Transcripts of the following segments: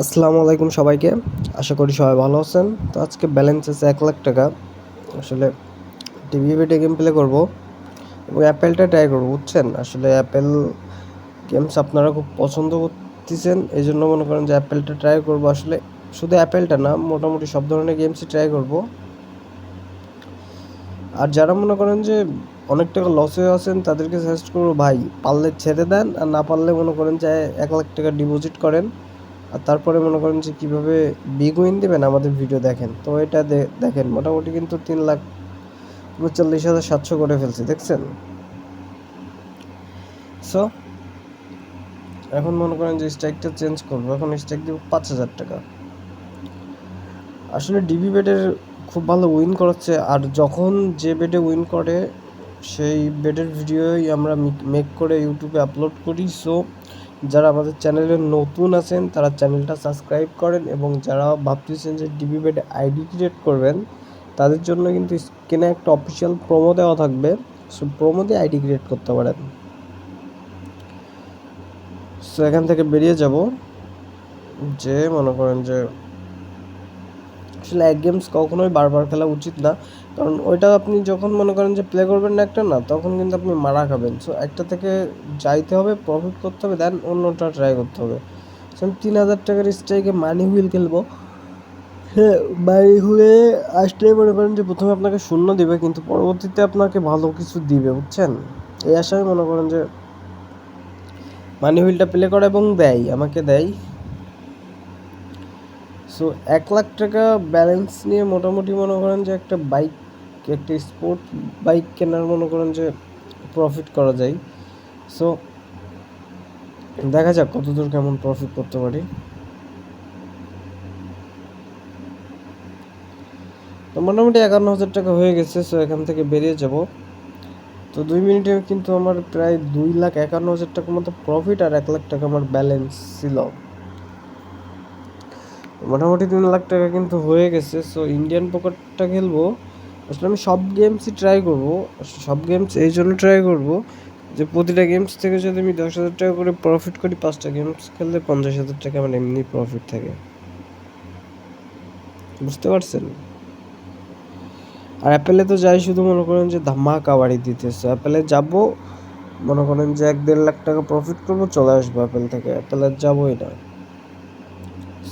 আসসালামু আলাইকুম সবাইকে। আশা করি সবাই ভালো আছেন। তো আজকে ব্যালেন্স আছে এক লাখ টাকা। আসলে টিভি বেটে গেম প্লে করব এবং অ্যাপেলটা ট্রাই করব, বুঝছেন? আসলে অ্যাপেল গেমস আপনারা খুব পছন্দ করতেছেন এই জন্য মনে করেন যে অ্যাপেলটা ট্রাই করব। আসলে শুধু অ্যাপেলটা না, মোটামুটি সব ধরনের গেমসই ট্রাই করব। আর যারা মনে করেন যে অনেক টাকা লস হয়ে আছেন, তাদেরকে সাজেস্ট করব, ভাই, পারলে ছেড়ে দেন, আর না পারলে মনে করেন যে এক লাখ টাকা ডিপোজিট করেন। আর তারপরে মনে করেন যে কীভাবে বিগ উইন দেবেন আমাদের ভিডিও দেখেন। তো এটা দেখেন, মোটামুটি কিন্তু তিন লাখ উনচল্লিশ হাজার সাতশো করে ফেলছি, দেখছেন? সো এখন মনে করেন যে স্ট্রাইকটা চেঞ্জ করব, এখন স্ট্রাইক দেবো পাঁচ হাজার টাকা। আসলে ডিবি বেডের খুব ভালো উইন করাচ্ছে, আর যখন যে বেডে উইন করে, সেই বেডের ভিডিওই আমরা মেক করে ইউটিউবে আপলোড করি। সো যারা আমাদের চ্যানেলে নতুন আছেন, তারা চ্যানেলটা সাবস্ক্রাইব করেন এবং যারা ভাবতেছেন যে ডিবি বেড আইডি ক্রিয়েট করবেন, তাদের জন্য কিন্তু স্ক্রিনে একটা অফিসিয়াল প্রোমো দেওয়া থাকবে। সো প্রোমো দিয়ে আইডি ক্রিয়েট করতে পারেন। সো এখান থেকে বেরিয়ে যাব। যে মনে করেন যে আসলে এক গেমস কখনোই বারবার খেলা উচিত না। কারণ ওইটা আপনি যখন মনে করেন যে প্লে করবেন না একটা, না, তখন কিন্তু আপনি মারা খাবেন। সো একটা থেকে যাইতে হবে প্রফিট করতে হবে দেন অন্যটা ট্রাই করতে হবে। সো আমি তিন হাজার টাকার স্ট্রাইকে মানি হুইল খেলব। হ্যাঁ মানি হুইলে আসলেই মনে করেন যে প্রথমে আপনাকে শূন্য দিবে, কিন্তু পরবর্তীতে আপনাকে ভালো কিছু দিবে, বুঝছেন? এই আশায় মনে করেন যে মানি হুইলটা প্লে করে এবং দেয়, আমাকে দেয়। সো এক লাখ টাকা ব্যালেন্স নিয়ে মোটামুটি মনে করেন যে একটা বাইক একটা স্পোর্ট বাইক কেনার মনে করেন যে প্রফিট করা যায়। সো দেখা যাক কতদূর কেমন প্রফিট করতে পারি। তো মোটামুটি একান্ন হাজার টাকা হয়ে গেছে সো এখান থেকে বেরিয়ে যাব। তো দুই মিনিটে কিন্তু আমার প্রায় দুই লাখ একান্ন হাজার টাকার মতো প্রফিট আর এক লাখ টাকা আমার ব্যালেন্স ছিল। মোটামুটি তিন লাখ টাকা কিন্তু হয়ে গেছে সো ইন্ডিয়ান পকেটটা খেলব। আসলে আমি সব গেমসই ট্রাই করব সব গেমস এই জন্য ট্রাই করব যে প্রতিটা গেমস থেকে যদি আমি দশ হাজার টাকা করে প্রফিট করি, পাঁচটা গেমস খেললে পঞ্চাশ হাজার টাকা আমার এমনি প্রফিট থাকে। বুঝতে পারছেন? আর অ্যাপেলে তো যাই শুধু মনে করেন যে ধামাকা বাড়ি দিতেছে। অ্যাপেলে যাব, মনে করেন যে এক দেড় লাখ টাকা প্রফিট করব, চলে আসব অ্যাপেল থেকে। অ্যাপেলে যাবোই না।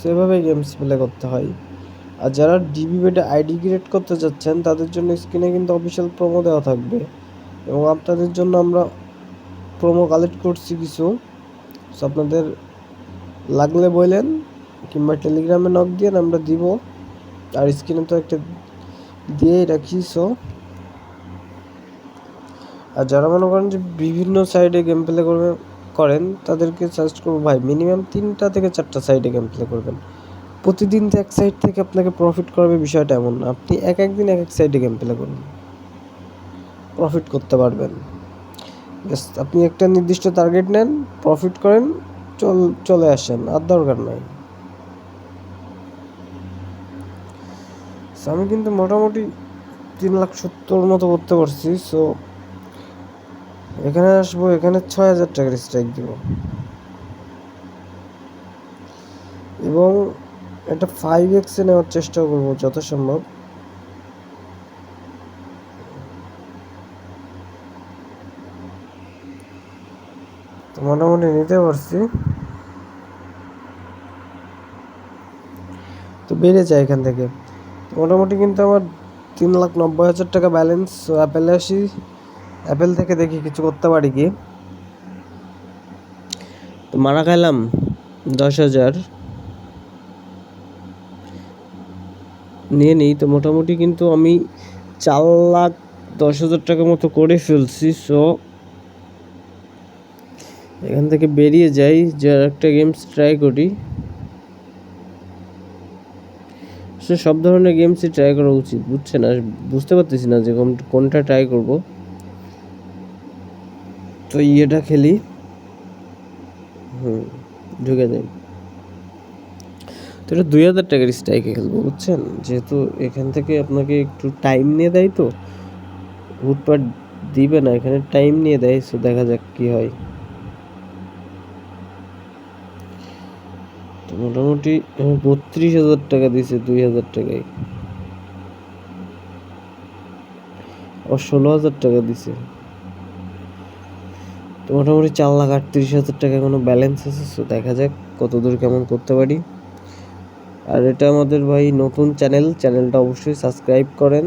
সেভাবে গেমস প্লে করতে হয়। আর যারা ডিবি বেডে আইডি ক্রিয়েট করতে যাচ্ছেন, তাদের জন্য স্ক্রিনে কিন্তু অফিসিয়াল প্রোমো দেওয়া থাকবে। এবং আপনাদের জন্য আমরা প্রোমো কালেক্ট করছি কিছু। সো আপনাদের লাগলে বললেন কিংবা টেলিগ্রামে নক দিয়ে আমরা দিব। আর স্ক্রিনে তো একটা দিয়েই রাখি সো আর যারা মনে করেন যে বিভিন্ন সাইডে গেম প্লে করবে করেন, তাদেরকে সাজেস্ট করব, ভাই মিনিমাম তিনটা থেকে চারটা সাইডে গেম প্লে করবেন। প্রতিদিন তো এক সাইড থেকে আপনাকে প্রফিট করবে বিষয়টা এমন না। আপনি এক এক দিন এক এক সাইডে গেম প্লে করুন। প্রফিট করতে পারবেন। জাস্ট আপনি একটা নির্দিষ্ট টার্গেট নেন প্রফিট করেন, চল, চলে আসেন। আর দরকার নাই। আমি কিন্তু মোটামুটি তিন লাখ সত্তর মতো করতে পারছি সো এখানে আসব, এখানে ছয় হাজার টাকার স্ট্রাইক দিব। এবং এটা ফাইভ এক্সে নেওয়ার চেষ্টা করব যত সম্ভব মোটামুটি নিতে পারছি। তো বেড়ে যায় এখান থেকে। মোটামুটি কিন্তু আমার তিন লাখ নব্বই হাজার টাকা ব্যালেন্স অ্যাপেলে আসি। অ্যাপেল থেকে দেখি কিছু করতে পারি কি? তো মারা খাইলাম দশ হাজার। নিয়ে নিই, তো মোটামুটি কিন্তু আমি চার লাখ দশ হাজার টাকা মতো করে ফেলছি সো এখান থেকে বেরিয়ে যাই যে একটা গেমস ট্রাই করি। সে সব ধরনের গেমসই ট্রাই করা উচিত বুঝছে না বুঝতে পারতেছি না যে কোনটা ট্রাই করব। তো ইয়েটা খেলি। হুম, ঢুকে যাই। তো এটা দুই হাজার টাকার স্ট্রাইকে খেলব, বুঝছেন? যেহেতু এখান থেকে আপনাকে একটু টাইম নিয়ে দেয় তো। হুটপাট দিবে না, এখানে টাইম নিয়ে দেয় সো দেখা যাক কি হয়। তো মোটামুটি বত্রিশ হাজার টাকা দিছে দুই হাজার টাকায়। ও ষোলো হাজার টাকা দিছে। তো মোটামুটি চার লাখ আটত্রিশ হাজার টাকা কোনো ব্যালেন্স আছে তো দেখা যাক কত দূর কেমন করতে পারি। আর এটা আমাদের ভাই নতুন চ্যানেল চ্যানেলটা অবশ্যই সাবস্ক্রাইব করেন।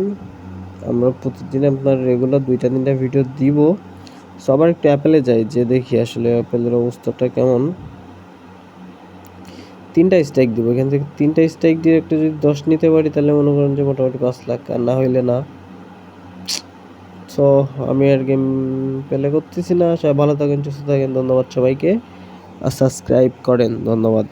আমরা প্রতিদিন আপনার রেগুলার দুইটা তিনটা ভিডিও দিব। সবার একটু অ্যাপেলে যাই, যে দেখি আসলে অ্যাপেলের অবস্থাটা কেমন। তিনটা স্ট্রাইক দিব, এখান থেকে তিনটা স্ট্রাইক দিয়ে একটা যদি দশ নিতে পারি, তাহলে মনে করেন যে মোটামুটি পাঁচ লাখ, আর না হইলে না। সো আমি আর গেম প্লে করতেছি না। সবাই ভালো থাকেন, সুস্থ থাকেন, ধন্যবাদ সবাইকে। আর সাবস্ক্রাইব করেন, ধন্যবাদ।